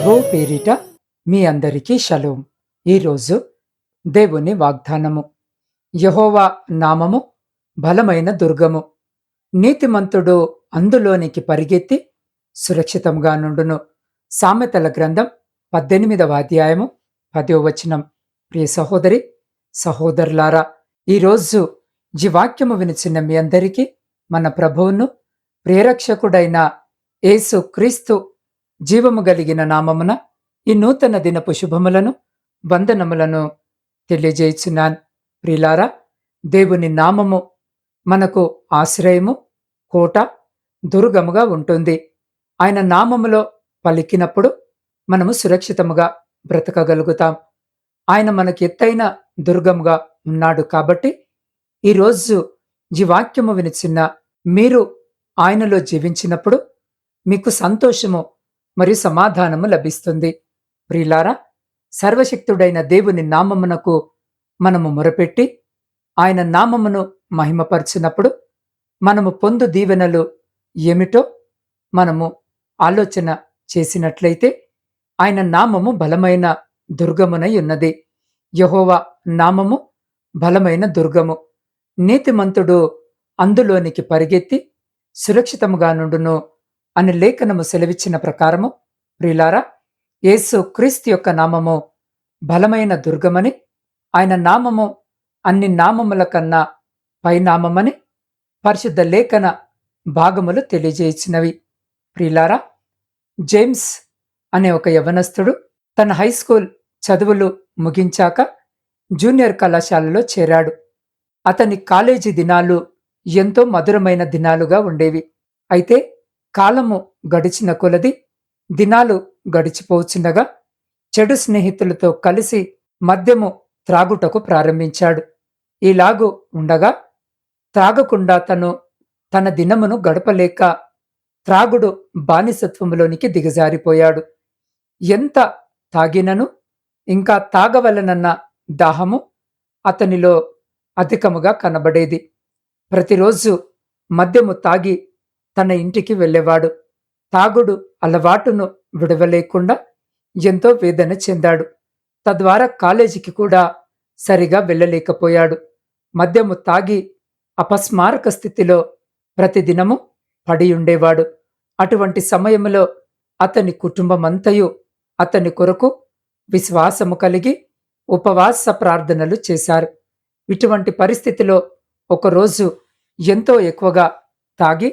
ప్రభు పేరిట మీ అందరికీ షలోం. ఈరోజు దేవుని వాగ్దానము. యహోవా నామము బలమైన దుర్గము. నీతిమంతుడు అందులోనికి పరిగెత్తి సురక్షితంగా నుండును. సామెతల గ్రంథం పద్దెనిమిదవ అధ్యాయము పదో వచనం. ప్రియ సహోదరి సహోదరులారా ఈరోజు ఈ వాక్యము వినిచిన మీ అందరికీ మన ప్రభువును ప్రేరక్షకుడైన యేసు క్రీస్తు జీవము కలిగిన నామమున ఈ నూతన దినపు శుభములను వందనములను తెలియజేయుచున్నాను. ప్రిలారా దేవుని నామము మనకు ఆశ్రయము కోట దుర్గముగా ఉంటుంది. ఆయన నామములో పలికినప్పుడు మనము సురక్షితముగా బ్రతకగలుగుతాం. ఆయన మనకి ఎత్తైన దుర్గముగా ఉన్నాడు కాబట్టి ఈరోజు ఈ వాక్యము వినిచిన్న మీరు ఆయనలో జీవించినప్పుడు మీకు సంతోషము మరియు సమాధానము లభిస్తుంది. ప్రియులారా సర్వశక్తుడైన దేవుని నామమునకు మనము మొరపెట్టి ఆయన నామమును మహిమపరిచినప్పుడు మనము పొందు దీవెనలు ఏమిటో మనము ఆలోచన చేసినట్లయితే ఆయన నామము బలమైన దుర్గమునై ఉన్నది. యహోవ నామము బలమైన దుర్గము. నీతిమంతుడు అందులోనికి పరిగెత్తి సురక్షితముగా నుండును. అని లేఖనము సెలవిచ్చిన ప్రకారము ప్రిలారా యేసు క్రీస్తు యొక్క నామము బలమైన దుర్గమని ఆయన నామము అన్ని నామముల కన్నా పైనామమని పరిశుద్ధ లేఖన భాగములు తెలియజేసినవి ప్రిలారా జేమ్స్ అనే ఒక యవనస్తుడు తన హై స్కూల్ చదువులు ముగించాక జూనియర్ కళాశాలలో చేరాడు. అతని కాలేజీ దినాలు ఎంతో మధురమైన దినాలుగా ఉండేవి. అయితే కాలము గడిచిన కొలది దినాలు గడిచిపోచుండగా చెడు స్నేహితులతో కలిసి మద్యము త్రాగుటకు ప్రారంభించాడు. ఇలాగు ఉండగా త్రాగకుండా తను తన దినమును గడపలేక త్రాగుడు బానిసత్వంలోనికి దిగజారిపోయాడు. ఎంత తాగినను ఇంకా తాగవలనన్న దాహము అతనిలో అధికముగా కనబడేది. ప్రతిరోజు మద్యము తాగి తన ఇంటికి వెళ్ళేవాడు. తాగుడు అలవాటును విడవలేకుండా ఎంతో వేదన చెందాడు. తద్వారా కాలేజీకి కూడా సరిగా వెళ్ళలేకపోయాడు. మద్యము తాగి అపస్మారక స్థితిలో ప్రతిదినము పడి ఉండేవాడు అటువంటి సమయంలో అతని కుటుంబమంతయు అతని కొరకు విశ్వాసము కలిగి ఉపవాస ప్రార్థనలు చేశారు. ఇటువంటి పరిస్థితిలో ఒకరోజు ఎంతో ఎక్కువగా తాగి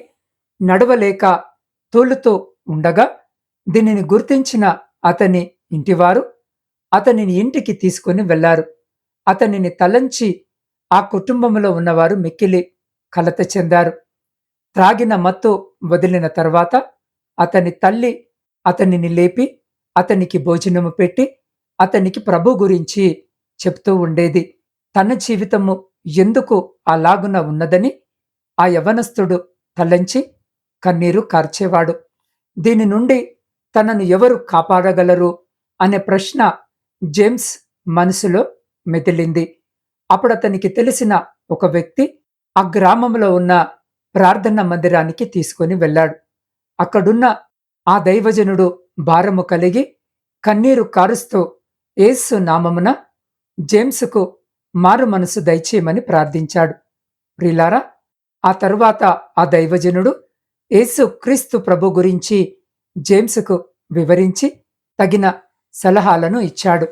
నడవలేక తోలుతో ఉండగా దీనిని గుర్తించిన అతని ఇంటివారు అతనిని ఇంటికి తీసుకుని వెళ్ళారు అతనిని తలంచి ఆ కుటుంబంలో ఉన్నవారు మిక్కిలి కలత చెందారు. త్రాగిన మత్తు వదిలిన తర్వాత అతని తల్లి అతనిని లేపి అతనికి భోజనము పెట్టి అతనికి ప్రభు గురించి చెప్తూ ఉండేది. తన జీవితము ఎందుకు అలాగున ఉన్నదని ఆ యవనస్తుడు తలంచి కన్నీరు కార్చేవాడు. దీని నుండి తనను ఎవరు కాపాడగలరు అనే ప్రశ్న జేమ్స్ మనసులో మెదిలింది. అప్పుడు అతనికి తెలిసిన ఒక వ్యక్తి ఆ గ్రామంలో ఉన్న ప్రార్థన మందిరానికి తీసుకొని వెళ్ళాడు. అక్కడున్న ఆ దైవజనుడు భారము కలిగి కన్నీరు కారుస్తూ ఏసు నామమున జేమ్స్కు మారు మనసు దయచేయమని ప్రార్థించాడు. ప్రిలారా ఆ తరువాత ఆ దైవజనుడు యేసు క్రీస్తు ప్రభు గురించి జేమ్స్కు వివరించి తగిన సలహాలను ఇచ్చాడు.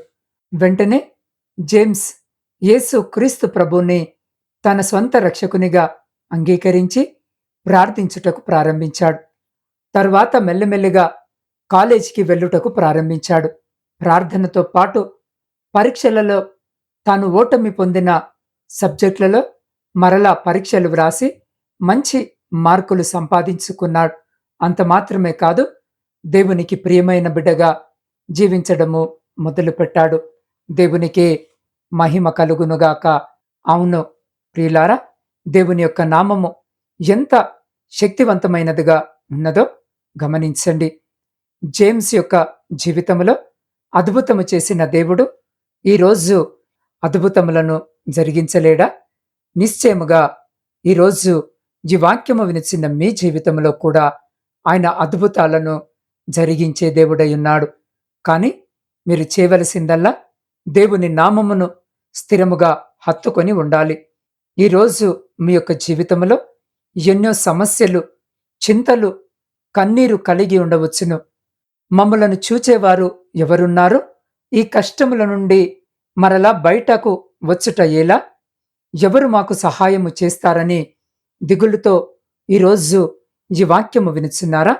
వెంటనే జేమ్స్ యేసు క్రీస్తు ప్రభుని తన సొంత రక్షకునిగా అంగీకరించి ప్రార్థించుటకు ప్రారంభించాడు. తరువాత మెల్లమెల్లిగా కాలేజీకి వెళ్ళుటకు ప్రారంభించాడు. ప్రార్థనతో పాటు పరీక్షలలో తాను ఓటమి పొందిన సబ్జెక్టులలో మరలా పరీక్షలు వ్రాసి మంచి మార్కులు సంపాదించుకున్నాడు. అంత మాత్రమే కాదు దేవునికి ప్రియమైన బిడ్డగా జీవించడము మొదలుపెట్టాడు. దేవునికి మహిమ కలుగునుగాక. అవును ప్రియులారా దేవుని యొక్క నామము ఎంత శక్తివంతమైనదిగా ఉన్నదో గమనించండి. జేమ్స్ యొక్క జీవితంలో అద్భుతము చేసిన దేవుడు ఈరోజు అద్భుతములను జరిగించలేడా? నిశ్చయముగా ఈరోజు ఈ వాక్యము వినిచిన మీ జీవితంలో కూడా ఆయన అద్భుతాలను జరిగించే దేవుడై ఉన్నాడు. కాని మీరు చేయవలసిందల్లా దేవుని నామమును స్థిరముగా హత్తుకొని ఉండాలి. ఈరోజు మీ యొక్క జీవితంలో ఎన్నో సమస్యలు చింతలు కన్నీరు కలిగి ఉండవచ్చును. మమ్మలను చూచేవారు ఎవరున్నారో ఈ కష్టముల నుండి మరలా బయటకు వచ్చుట ఎలా? ఎవరు మాకు సహాయము చేస్తారని దిగులుతో ఈరోజు ఈ వాక్యము వినుచున్నారా?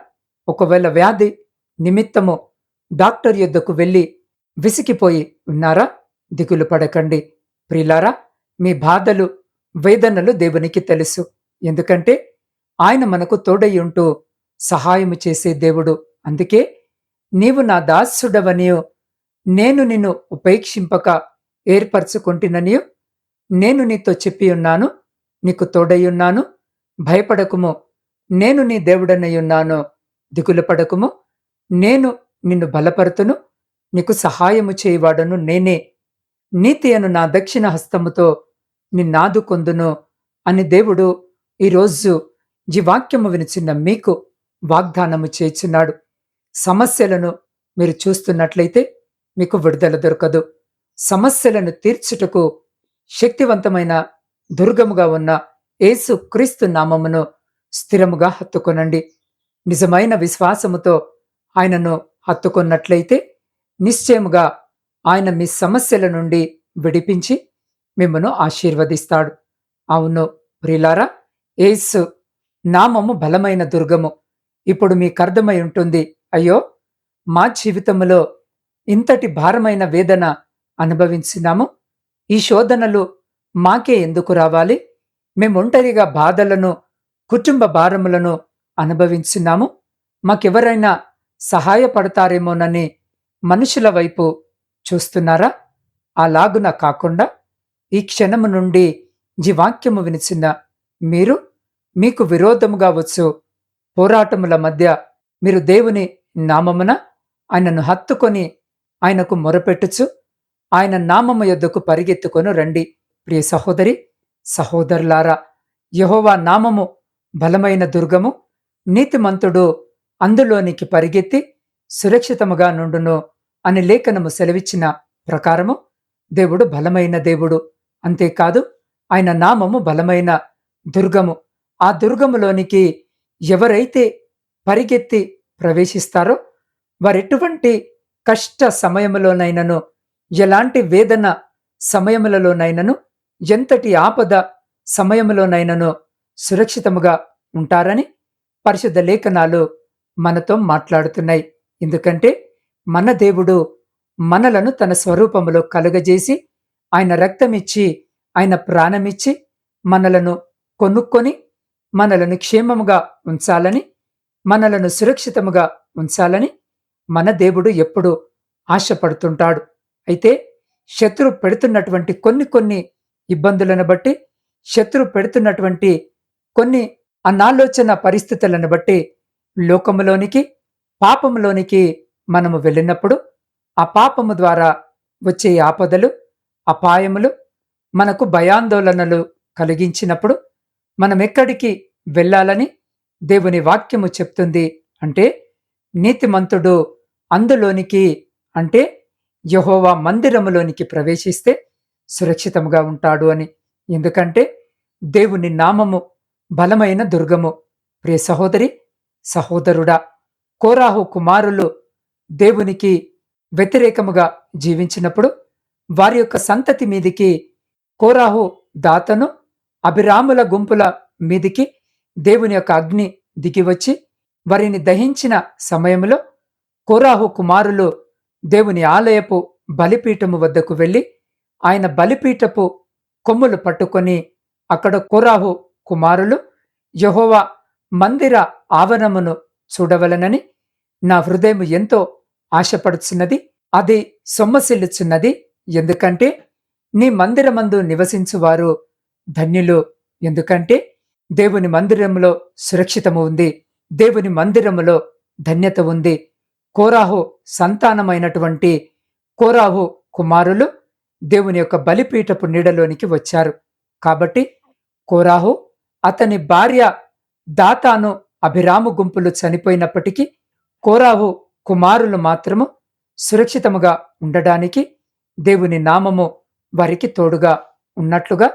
ఒకవేళ వ్యాధి నిమిత్తము డాక్టర్ యొద్దకు వెళ్ళి విసిగిపోయి ఉన్నారా? దిగులు పడకండి. ప్రిలారా మీ బాధలు వేదనలు దేవునికి తెలుసు. ఎందుకంటే ఆయన మనకు తోడై ఉంటూ సహాయము చేసే దేవుడు. అందుకే నీవు నా దాసుడవనియో నేను నిన్ను ఉపేక్షింపక ఏర్పరచుకుంటుననియో నేను నీతో చెప్పి ఉన్నాను నీకు తోడయ్యున్నాను భయపడకుము. నేను నీ దేవుడనయ్యున్నాను దిగులు పడకుము. నేను నిన్ను బలపరుతును. నీకు సహాయము చేయవాడను నేనే. నీతి అను నా దక్షిణ హస్తముతో నిన్నాదుకొందును అని దేవుడు ఈరోజు ఈ వాక్యము వినిచిన్న మీకు వాగ్దానము చేస్తున్నాడు సమస్యలను మీరు చూస్తున్నట్లయితే మీకు విడుదల దొరకదు. సమస్యలను తీర్చుటకు శక్తివంతమైన దుర్గముగా ఉన్న ఏసు క్రీస్తు నామమును స్థిరముగా హత్తుకొనండి. నిజమైన విశ్వాసముతో ఆయనను హత్తుకున్నట్లయితే నిశ్చయముగా ఆయన మీ సమస్యల నుండి విడిపించి మిమ్మను ఆశీర్వదిస్తాడు. అవును ప్రిలారా ఏసు నామము బలమైన దుర్గము. ఇప్పుడు మీకు అర్థమై ఉంటుంది అయ్యో మా జీవితంలో ఇంతటి భారమైన వేదన అనుభవించినాము. ఈ శోధనలు మాకే ఎందుకు రావాలి? మేము ఒంటరిగా బాధలను కుటుంబ భారములను అనుభవించున్నాము మాకెవరైనా సహాయపడతారేమోనని మనుషుల వైపు చూస్తున్నారా? అలాగున కాకుండా ఈ క్షణము నుండి ఈ వాక్యము వినిచిన మీరు మీకు విరోధముగా వచ్చు. పోరాటముల మధ్య మీరు దేవుని నామమున ఆయనను హత్తుకొని ఆయనకు మొరపెట్టుచు ఆయన నామము యొద్దకు పరిగెత్తుకొని రండి. ప్రియ సహోదరి సహోదరులారా యహోవా నామము బలమైన దుర్గము నీతిమంతుడు అందులోనికి పరిగెత్తి సురక్షితముగా నుండును అని లేఖనము సెలవిచ్చిన ప్రకారము దేవుడు బలమైన దేవుడు. అంతేకాదు ఆయన నామము బలమైన దుర్గము. ఆ దుర్గములోనికి ఎవరైతే పరిగెత్తి ప్రవేశిస్తారో వారెటువంటి కష్ట సమయములోనైనను ఎలాంటి వేదన సమయములలోనైనను ఎంతటి ఆపద సమయంలోనైనను సురక్షితముగా ఉంటారని పరిశుద్ధ లేఖనాలు మనతో మాట్లాడుతున్నాయి. ఎందుకంటే మన దేవుడు మనలను తన స్వరూపములో కలుగజేసి ఆయన రక్తమిచ్చి ఆయన ప్రాణమిచ్చి మనలను కొనుక్కొని మనలను క్షేమముగా ఉంచాలని మనలను సురక్షితముగా ఉంచాలని మన దేవుడు ఎప్పుడు ఆశపడుతుంటాడు. అయితే శత్రు పెడుతున్నటువంటి కొన్ని కొన్ని ఇబ్బందులను బట్టి శత్రు పెడుతున్నటువంటి కొన్ని అనాలోచన పరిస్థితులను బట్టి లోకములోనికి పాపములోనికి మనము వెళ్ళినప్పుడు ఆ పాపము ద్వారా వచ్చే ఆపదలు అపాయములు మనకు భయాందోళనలు కలిగించినప్పుడు మనం ఎక్కడికి వెళ్ళాలని దేవుని వాక్యము చెప్తుంది అంటే నీతిమంతుడు అందులోనికి అంటే యహోవా మందిరములోనికి ప్రవేశిస్తే సురక్షితంగా ఉంటాడు అని. ఎందుకంటే దేవుని నామము బలమైన దుర్గము. ప్రియ సహోదరి సహోదరుడా కోరాహు కుమారులు దేవునికి వ్యతిరేకముగా జీవించినప్పుడు వారి యొక్క సంతతి మీదికి కోరాహు దాతను అభిరాముల గుంపుల మీదికి దేవుని యొక్క అగ్ని దిగివచ్చి వారిని దహించిన సమయంలో కోరాహు కుమారులు దేవుని ఆలయపు బలిపీఠము వద్దకు వెళ్ళి ఆయన బలిపీఠపు కొమ్ములు పట్టుకొని అక్కడ కోరాహు కుమారులు యహోవా మందిర ఆవరణమును చూడవలనని నా హృదయం ఎంతో ఆశపడుచున్నది అది సొమ్మసిల్లుచున్నది. ఎందుకంటే నీ మందిరమందు నివసించువారు ధన్యులు. ఎందుకంటే దేవుని మందిరంలో సురక్షితము ఉంది దేవుని మందిరములో ధన్యత ఉంది. కోరాహు సంతానమైనటువంటి కోరాహు కుమారులు దేవుని యొక్క బలిపీఠపు నీడలోనికి వచ్చారు. కాబట్టి కోరాహు అతని భార్య దాతాను అభిరాము గుంపులు చనిపోయినప్పటికీ కోరాహు కుమారులు మాత్రము సురక్షితముగా ఉండడానికి దేవుని నామము వారికి తోడుగా ఉన్నట్లుగా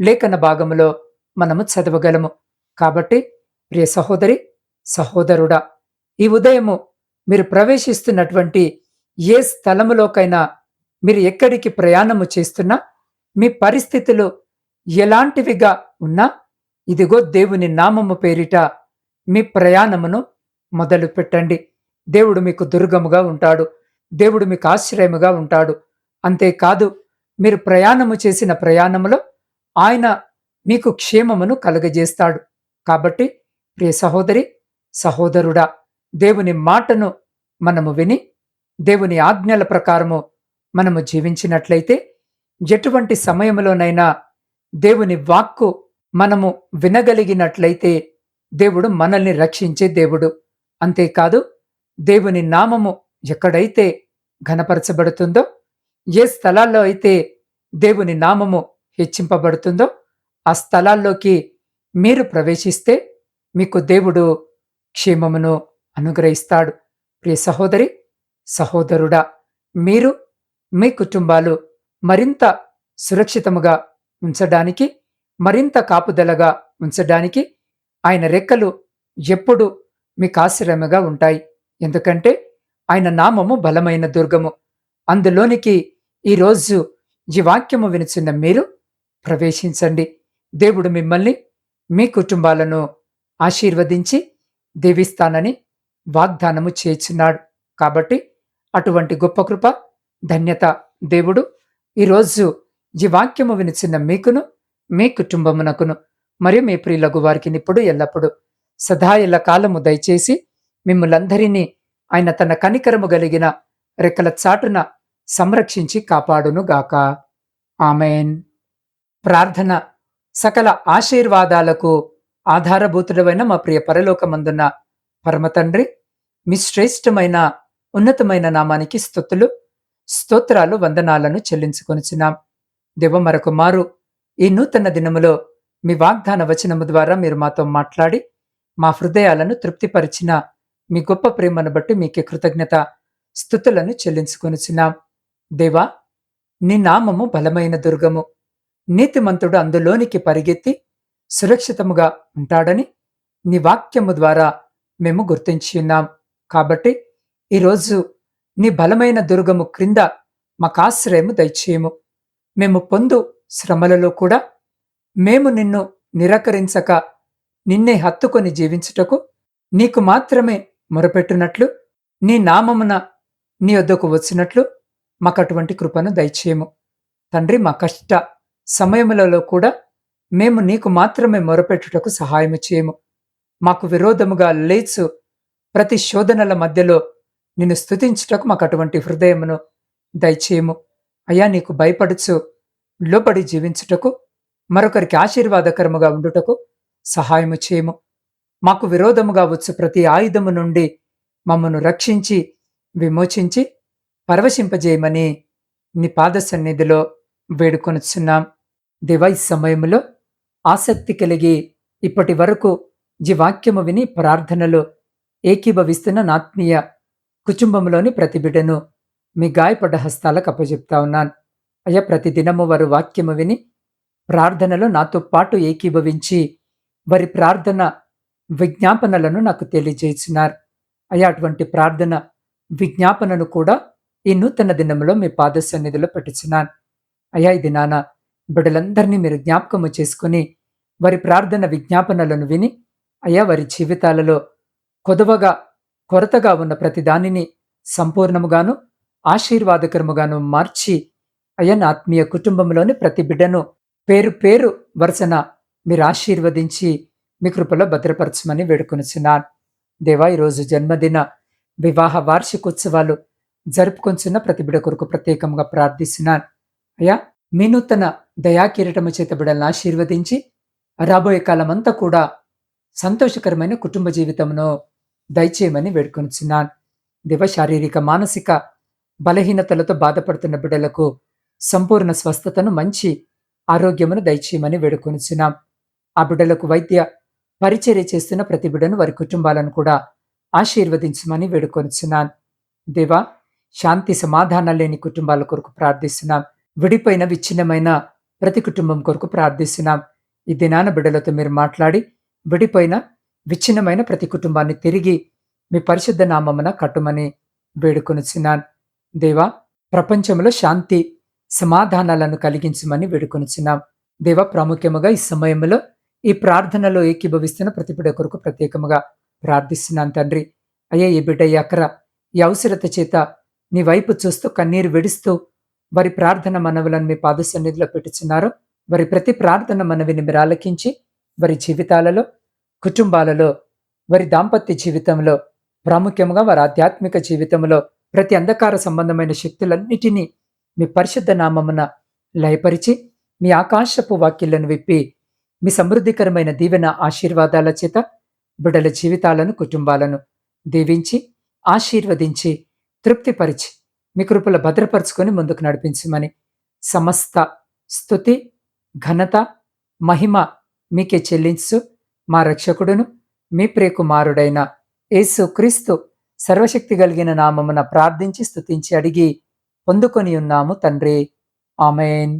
లేఖన భాగములో మనము చదవగలము. కాబట్టి ప్రియ సహోదరి సహోదరుడా ఈ ఉదయము మీరు ప్రవేశిస్తున్నటువంటి ఏ స్థలములోకైనా మీరు ఎక్కడికి ప్రయాణము చేస్తున్నా మీ పరిస్థితులు ఎలాంటివిగా ఉన్నా ఇదిగో దేవుని నామము పేరిట మీ ప్రయాణమును మొదలు పెట్టండి. దేవుడు మీకు దుర్గముగా ఉంటాడు. దేవుడు మీకు ఆశ్రయముగా ఉంటాడు. అంతేకాదు మీరు ప్రయాణము చేసిన ప్రయాణములో ఆయన మీకు క్షేమమును కలుగజేస్తాడు. కాబట్టి ప్రియ సహోదరి సహోదరుడా దేవుని మాటను మనము విని దేవుని ఆజ్ఞల ప్రకారము మనము జీవించినట్లయితే ఎటువంటి సమయంలోనైనా దేవుని వాక్కు మనము వినగలిగినట్లయితే దేవుడు మనల్ని రక్షించే దేవుడు. అంతేకాదు దేవుని నామము ఎక్కడైతే ఘనపరచబడుతుందో ఏ స్థలాల్లో అయితే దేవుని నామము హెచ్చింపబడుతుందో ఆ స్థలాల్లోకి మీరు ప్రవేశిస్తే మీకు దేవుడు క్షేమమును అనుగ్రహిస్తాడు. ప్రియ సహోదరి సహోదరుడా మీరు మీ కుటుంబాలు మరింత సురక్షితముగా ఉంచడానికి మరింత కాపుదలగా ఉంచడానికి ఆయన రెక్కలు ఎప్పుడు మీకు ఆశ్రయముగా ఉంటాయి. ఎందుకంటే ఆయన నామము బలమైన దుర్గము. అందులోనికి ఈరోజు ఈ వాక్యము వినిచున్న మీరు ప్రవేశించండి. దేవుడు మిమ్మల్ని మీ కుటుంబాలను ఆశీర్వదించి దీవిస్తానని వాగ్దానము చేర్చున్నాడు కాబట్టి అటువంటి గొప్ప కృప ధన్యత దేవుడు. ఈరోజు ఈ వాక్యము వినిచిన మీకును మీ కుటుంబమునకును మరియు మీ ప్రియులకు వారికి ఇప్పుడు ఎల్లప్పుడూ. సదా ఎల్ల కాలము దయచేసి మిమ్మలందరినీ ఆయన తన కనికరము కలిగిన రెక్కల చాటున సంరక్షించి కాపాడును గాక ఆమెన్. ప్రార్థన సకల ఆశీర్వాదాలకు ఆధారభూతుడమైన మా ప్రియ పరలోకమందున్న పరమతండ్రి మీ శ్రేష్టమైన ఉన్నతమైన నామానికి స్థుతులు. స్తోత్రాలు వందనాలను చెల్లించుకొనిచున్నాం. దేవ మరొక మారు ఈ నూతన దినములో మీ వాగ్దాన వచనము ద్వారా మీరు మాతో మాట్లాడి మా హృదయాలను తృప్తిపరిచిన మీ గొప్ప ప్రేమను బట్టి మీకే కృతజ్ఞత స్థుతులను చెల్లించుకొనిచున్నాం. దేవా నీ నామము బలమైన దుర్గము. నీతిమంతుడు అందులోనికి పరిగెత్తి సురక్షితముగా ఉంటాడని నీ వాక్యము ద్వారా మేము గుర్తించి ఉన్నాం. కాబట్టి ఈరోజు నీ బలమైన దుర్గము క్రింద మాకాశ్రయము దయచేయము. మేము పొందు శ్రమలలో కూడా మేము నిన్ను నిరాకరించక నిన్నే హత్తుకొని జీవించుటకు నీకు మాత్రమే మొరపెట్టునట్లు నీ నామమున నీ వద్దకు వచ్చినట్లు మాకటువంటి కృపను దయచేయము. తండ్రి మా కష్ట సమయములలో కూడా మేము నీకు మాత్రమే మొరపెట్టుటకు సహాయము చేయము. మాకు విరోధముగా లేచు ప్రతి శోధనల మధ్యలో నిన్ను స్థుతించుటకు మాకు అటువంటి హృదయమును దయచేయము. అయ్యా నీకు భయపడుచు లోపడి జీవించుటకు మరొకరికి ఆశీర్వాదకరముగా ఉండుటకు సహాయము చేయము. మాకు విరోధముగా వచ్చు ప్రతి ఆయుధము నుండి మమ్మను రక్షించి విమోచించి పరవశింపజేయమని నీ పాద సన్నిధిలో వేడుకొనుచున్నాం. దివై సమయములో ఆసక్తి కలిగి ఇప్పటి వరకు జీవాక్యము విని ప్రార్థనలో ఏకీభవిస్తున్న నాత్మీయ కుటుంబంలోని ప్రతి బిడ్డను మీ గాయపడ్డ హస్తాలకు అప్పచెప్తా ఉన్నాను. అయ్యా ప్రతిదినము వారు వాక్యము విని ప్రార్థనలో నాతో పాటు ఏకీభవించి వారి ప్రార్థన విజ్ఞాపనలను నాకు తెలియజేస్తున్నారు అయ్యా అటువంటి ప్రార్థన విజ్ఞాపనను కూడా ఈ నూతన దినంలో మీ పాద సన్నిధిలో పెట్టుచున్నాను అయ్యా ఇది నాన్న బిడ్డలందరినీ మీరు జ్ఞాపకము చేసుకుని వారి ప్రార్థన విజ్ఞాపనలను విని అయ్యా వారి జీవితాలలో కొదవగా కొరతగా ఉన్న ప్రతి దానిని సంపూర్ణముగాను ఆశీర్వాదకరముగాను మార్చి అయ్యా నా ఆత్మీయ కుటుంబంలోని ప్రతి బిడ్డను పేరు పేరు వరుసన మీరు ఆశీర్వదించి మీ కృపలో భద్రపరచమని వేడుకొనిచున్నాను. దేవా ఈరోజు జన్మదిన వివాహ వార్షికోత్సవాలు జరుపుకొంచున్న ప్రతి బిడ కొరకు ప్రత్యేకంగా ప్రార్థిస్తున్నాను. అయ్యా మీ నూతన దయాకిరీటము చేత బిడలను ఆశీర్వదించి రాబోయే కాలమంతా కూడా సంతోషకరమైన కుటుంబ జీవితంలో దయచేయమని వేడుకొనిచున్నాను. దివ శారీరక మానసిక బలహీనతలతో బాధపడుతున్న బిడ్డలకు సంపూర్ణ స్వస్థతను మంచి ఆరోగ్యమును దయచేయమని వేడుకొనిచున్నాం. ఆ బిడ్డలకు వైద్య పరిచర్య చేస్తున్న ప్రతి బిడ్డను వారి కుటుంబాలను కూడా ఆశీర్వదించమని వేడుకొనిచున్నాను. దేవా శాంతి సమాధానాలు లేని కుటుంబాల కొరకు ప్రార్థిస్తున్నాం. విడిపోయిన విచ్ఛిన్నమైన ప్రతి కుటుంబం కొరకు ప్రార్థిస్తున్నాం. ఈ దినాన బిడ్డలతో మీరు మాట్లాడి విడిపోయిన విచ్ఛిన్నమైన ప్రతి కుటుంబాన్ని తిరిగి మీ పరిశుద్ధ నామమున కట్టుమని వేడుకొనుచున్నాను. దేవా ప్రపంచంలో శాంతి సమాధానాలను కలిగించమని వేడుకొనుచున్నాం. దేవ ప్రాముఖ్యముగా ఈ సమయంలో ఈ ప్రార్థనలో ఏకీభవిస్తున్న ప్రతి కొరకు ప్రత్యేకముగా ప్రార్థిస్తున్నాను తండ్రి. అయ్యా ఈ బిడ్డ ఈ అక్కర ఈ అవసరత చేత నీ వైపు చూస్తూ కన్నీరు విడుస్తూ వారి ప్రార్థన మనవులను మీ పాద సన్నిధిలో పెట్టుచున్నారు. వారి ప్రతి ప్రార్థన మనవిని మీరు ఆలకించి వారి జీవితాలలో కుటుంబాలలో వారి దాంపత్య జీవితంలో ప్రాముఖ్యంగా వారి ఆధ్యాత్మిక జీవితంలో ప్రతి అంధకార సంబంధమైన శక్తులన్నిటినీ మీ పరిశుద్ధ నామమున లయపరిచి మీ ఆకాశపు వాక్యలను విప్పి మీ సమృద్ధికరమైన దీవెన ఆశీర్వాదాల చేత బిడ్డల జీవితాలను కుటుంబాలను దీవించి ఆశీర్వదించి తృప్తిపరిచి మీ కృపల భద్రపరుచుకొని ముందుకు నడిపించమని సమస్త స్థుతి ఘనత మహిమ మీకే చెల్లించు. మా రక్షకుడును మీ ప్రియకుమారుడైన యేసు క్రీస్తు సర్వశక్తి కలిగిన నామమున ప్రార్థించి స్థుతించి అడిగి పొందుకొని ఉన్నాము తండ్రి. ఆమెన్.